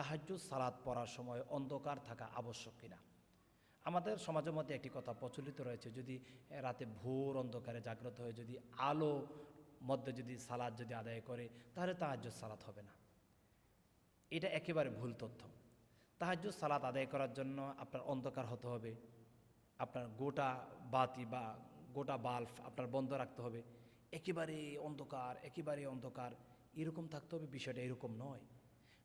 তাহাজ্জুদ সালাদ পড়ার সময় অন্ধকার থাকা আবশ্যক কিনা? আমাদের সমাজের মধ্যে একটি কথা প্রচলিত রয়েছে, যদি রাতে ভোর অন্ধকারে জাগ্রত হয়ে যদি আলো মধ্যে যদি সালাদ যদি আদায় করে, তাহলে তাহাজ্জুদ, সালাত হবে না। এটা একেবারে ভুল তথ্য। তাহাজ্জুদ, সালাত আদায় করার জন্য আপনার অন্ধকার হতে হবে, আপনার গোটা বাতি বা গোটা বাল্ব আপনার বন্ধ রাখতে হবে। একেবারে অন্ধকার একেবারে অন্ধকার, এরকম থাকতে হবে, বিষয়টা এরকম নয়।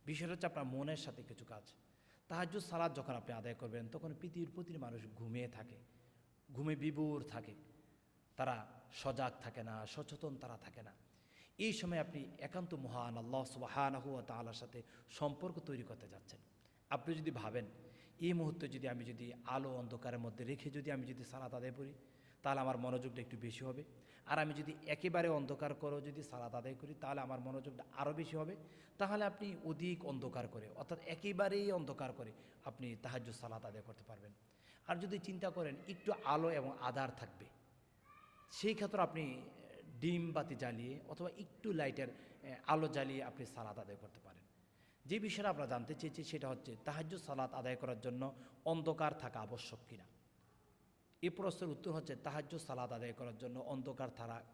বিষয়টা হচ্ছে আপনার মনের সাথে কিছু কাজ। তাহাজ্জুদ সালাদ যখন আপনি আদায় করবেন, তখন পৃথিবীর প্রতিটি মানুষ ঘুমিয়ে থাকে। ঘুমে বিবুর থাকে। তারা সজাগ থাকে না, সচেতন তারা থাকে না। এই সময় আপনি একান্ত মহান আল্লাহ সুবাহানাহু তালার সাথে সম্পর্ক তৈরি করতে যাচ্ছেন। আপনি যদি ভাবেন, এই মুহূর্তে যদি আমি যদি আলো অন্ধকারের মধ্যে রেখে যদি আমি যদি সালাত আদায় করি তাহলে আমার মনোযোগটা একটু বেশি হবে। আর আমি যদি একেবারে অন্ধকার করো যদি সালাত আদায় করি, তাহলে আমার মনোযোগটা আরও বেশি হবে। তাহলে আপনি অধিক অন্ধকার করে, অর্থাৎ একেবারেই অন্ধকার করে আপনি তাহাজ্জুদ সালাত আদায় করতে পারবেন। আর যদি চিন্তা করেন, একটু আলো এবং আধার থাকবে, সেই ক্ষেত্রে আপনি ডিম বাতি জ্বালিয়ে অথবা একটু লাইটের আলো জ্বালিয়ে আপনি সালাত আদায় করতে পারেন। যে বিষয়টা আমরা জানতে চেয়েছি, সেটা হচ্ছে তাহাজ্জুদ সালাত আদায় করার জন্য অন্ধকার থাকা আবশ্যক কিনা। এই প্রশ্নের উত্তর হচ্ছে তাহাজ্য সালাদ আদায় করার জন্য অন্ধকার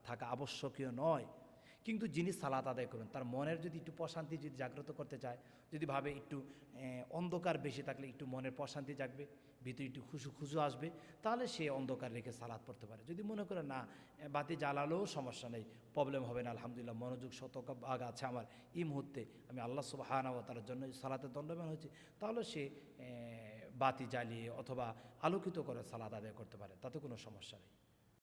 থাকা আবশ্যকীয় নয়। কিন্তু যিনি সালাত আদায় করবেন তার মনের যদি একটু প্রশান্তি যদি জাগ্রত করতে চায়, যদি ভাবে একটু অন্ধকার বেশি থাকলে একটু মনের প্রশান্তি জাগবে, ভিতরে একটু খুশু খুশু আসবে, তাহলে সে অন্ধকার রেখে সালাত পড়তে পারে। যদি মনে করে, না বাতি জ্বালালেও সমস্যা নেই প্রবলেম হবে না, আলহামদুলিল্লাহ, মনোযোগ শতক ভাগ আছে আমার, এই মুহূর্তে আমি আল্লাহ সুবাহানাবতার জন্য সালাতে দণ্ডবান হয়েছি, তাহলে সে বাতি জ্বালিয়ে অথবা আলোকিত করে সালাদ আদায় করতে পারে, তাতে কোনো সমস্যা নেই।